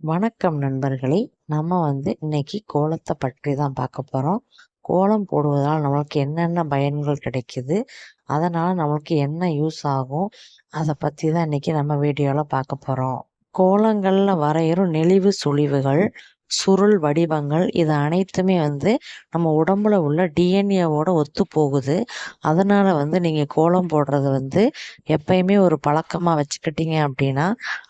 வணக்கம் நண்பர்களே. நம்ம வந்து இன்னைக்கு கோலத்தை பற்றி தான் பார்க்க போகிறோம் கோலம் போடுவதால் நம்மளுக்கு என்னென்ன பயன்கள் கிடைக்குது? அதனால் நம்மளுக்கு என்ன யூஸ் ஆகும்? அதை பற்றி தான் இன்றைக்கி நம்ம வீடியோவில் பார்க்க போகிறோம் கோலங்களில் வரைகிற நெளிவு சுழிவுகள் சுருள் வடிவங்கள் இது அனைத்துமே வந்து நம்ம உடம்புல உள்ள டிஎன்ஏவோட ஒத்து போகுது. அதனால வந்து நீங்கள் கோலம் போடுறது வந்து எப்பயுமே ஒரு பழக்கமாக வச்சுக்கிட்டீங்க அப்படின்னா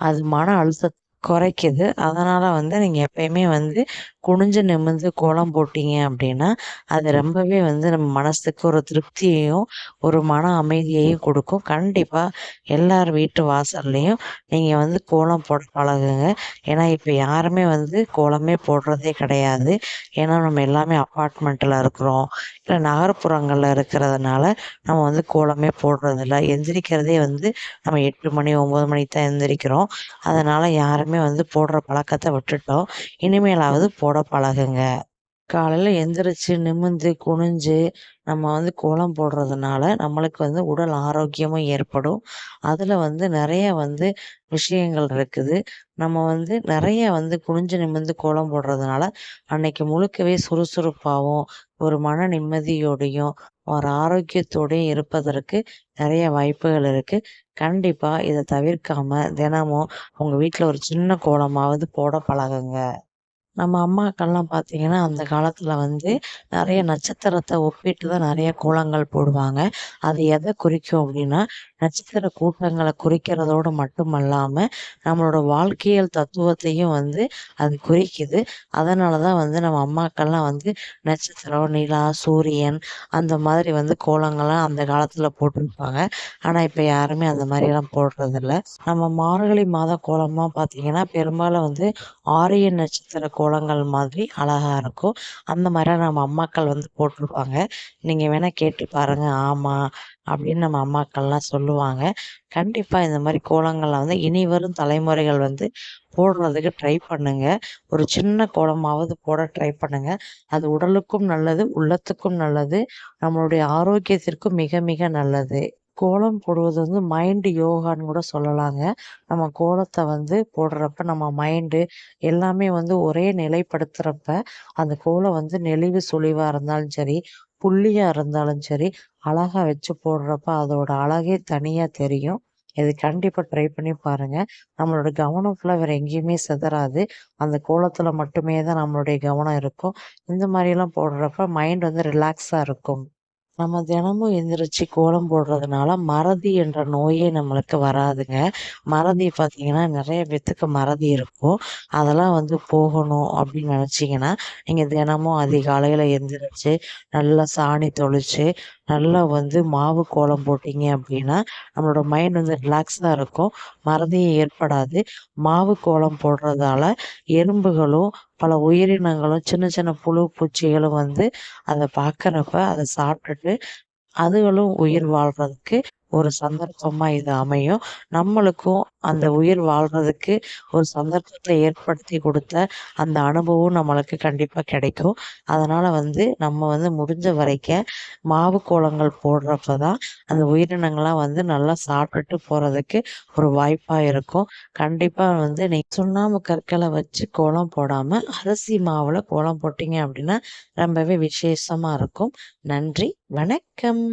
அது மன அழுத்த குறைக்குது. அதனால் வந்து நீங்கள் எப்பயுமே வந்து குனிஞ்சு நிமிர்ந்து கோலம் போட்டீங்க அப்படின்னா அது ரொம்பவே வந்து நம்ம மனசுக்கு ஒரு திருப்தியையும் ஒரு மன அமைதியையும் கொடுக்கும். கண்டிப்பாக எல்லார் வீட்டு வாசல்லையும் நீங்கள் வந்து கோலம் போட பழகுங்க. ஏன்னா இப்போ யாருமே வந்து கோலமே போடுறதே கிடையாது. ஏன்னா நம்ம எல்லாமே அப்பார்ட்மெண்ட்டில் இருக்கிறோம். இல்லை நகர்ப்புறங்களில் இருக்கிறதுனால நம்ம வந்து கோலமே போடுறதில்ல. எந்திரிக்கிறதே வந்து நம்ம எட்டு மணி ஒம்பது மணிக்கு தான் எந்திரிக்கிறோம். அதனால் யாருமே வந்து போடுற பழக்கத்தை விட்டுட்டோம். இனிமேலாவது போட பழகுங்க. காலையில் எந்திரிச்சு நிமிர்ந்து குனிஞ்சு நம்ம வந்து கோலம் போடுறதுனால நம்மளுக்கு வந்து உடல் ஆரோக்கியமும் ஏற்படும். அதில் வந்து நிறைய வந்து விஷயங்கள் இருக்குது. நம்ம வந்து நிறைய வந்து குனிஞ்சு நிமிர்ந்து கோலம் போடுறதுனால அன்னைக்கு முழுக்கவே சுறுசுறுப்பாகவும் ஒரு மன நிம்மதியோடையும் ஒரு ஆரோக்கியத்தோடையும் இருப்பதற்கு நிறைய வாய்ப்புகள் இருக்குது கண்டிப்பாக இதை தவிர்க்காமல் தினமும் உங்கள் வீட்டில் ஒரு சின்ன கோலமாவது போட பழகுங்க. நம்ம அம்மாக்கள்லாம் பார்த்தீங்கன்னா அந்த காலத்தில் வந்து நிறைய நட்சத்திரத்தை ஒப்பிட்டு தான் நிறைய கோலங்கள் போடுவாங்க. அது எதை குறிக்கும் அப்படின்னா நட்சத்திர கூட்டங்களை குறிக்கிறதோடு மட்டுமல்லாமல் நம்மளோட வாழ்க்கையல் தத்துவத்தையும் வந்து அது குறிக்குது. அதனால தான் வந்து நம்ம அம்மாக்கள்லாம் வந்து நட்சத்திரம் நிலா சூரியன் அந்த மாதிரி வந்து கோலங்கள்லாம் அந்த காலத்தில் போட்டிருப்பாங்க. ஆனால் இப்போ யாருமே அந்த மாதிரிலாம் போடுறதில்ல. நம்ம மார்கழி மாத கோலமாக பார்த்தீங்கன்னா பெரும்பாலும் வந்து ஆரிய நட்சத்திர கோலம் கோலங்கள் மாதிரி அழகாக இருக்கும். அந்த மாதிரி நம்ம அம்மாக்கள் வந்து போட்டிருப்பாங்க. நீங்கள் வேணால் கேட்டு பாருங்கள் ஆமாம் அப்படின்னு நம்ம அம்மாக்கள்லாம் சொல்லுவாங்க. கண்டிப்பாக இந்த மாதிரி கோலங்களை வந்து இனி வரும் தலைமுறைகள் வந்து போடுறதுக்கு ட்ரை பண்ணுங்க. ஒரு சின்ன கோலமாவது போட ட்ரை பண்ணுங்க. அது உடலுக்கும் நல்லது உள்ளத்துக்கும் நல்லது நம்மளுடைய ஆரோக்கியத்திற்கும் மிக மிக நல்லது. கோலம் போடுவது வந்து மைண்டு யோகான்னு கூட சொல்லலாங்க. நம்ம கோலத்தை வந்து போடுறப்ப நம்ம மைண்டு எல்லாமே வந்து ஒரே நிலைப்படுத்துகிறப்ப அந்த கோலம் வந்து நெளிவு சுழிவாக இருந்தாலும் சரி புள்ளியாக இருந்தாலும் சரி அழகாக வச்சு போடுறப்ப அதோட அழகே தனியாக தெரியும். இது கண்டிப்பாக ட்ரை பண்ணி பாருங்கள் நம்மளோட கவனம் ஃபுல்லாக வேறு எங்கேயுமே சிதறாது. அந்த கோலத்தில் மட்டுமே தான் நம்மளுடைய கவனம் இருக்கும். இந்த மாதிரிலாம் போடுறப்ப மைண்ட் வந்து ரிலாக்ஸாக இருக்கும். நம்ம தினமும் எந்திரிச்சு கோலம் போடுறதுனால மறதி என்ற நோயே நம்மளுக்கு வராதுங்க. மறதி பார்த்தீங்கன்னா நிறைய பேத்துக்கு மறதி இருக்கும். அதெல்லாம் வந்து போகணும் அப்படின்னு நினச்சிங்கன்னா நீங்கள் தினமும் அதிகாலையில் எந்திரிச்சு நல்லா சாணி தொளிச்சு நல்லா வந்து மாவு கோலம் போட்டிங்க அப்படின்னா நம்மளோட மைண்ட் வந்து ரிலாக்ஸாக இருக்கும். மறதியும் ஏற்படாது. மாவு கோலம் போடுறதால எறும்புகளும் பல உயிரினங்களும் சின்ன சின்ன புழு பூச்சிகளும் வந்து அதை பார்க்குறப்ப அதை சாப்பிட்டுட்டு அதுகளும் உயிர் வாழ்றதுக்கு ஒரு சந்தர்ப்பமாக இது அமையும். நம்மளுக்கும் அந்த உயிர் வாழ்றதுக்கு ஒரு சந்தர்ப்பத்தை ஏற்படுத்தி கொடுத்த அந்த அனுபவம் நம்மளுக்கு கண்டிப்பாக கிடைக்கும். அதனால் வந்து நம்ம வந்து முடிஞ்ச வரைக்கும் மாவு கோலங்கள் போடுறப்ப தான் அந்த உயிரினங்கள்லாம் வந்து நல்லா சாப்பிட்டுட்டு போகிறதுக்கு ஒரு வாய்ப்பாக இருக்கும். கண்டிப்பாக வந்து நீ சுண்ணாம்பு கற்களை வச்சு கோலம் போடாமல் அரிசி மாவில் கோலம் போட்டிங்க அப்படின்னா ரொம்பவே விசேஷமாக இருக்கும். நன்றி வணக்கம்.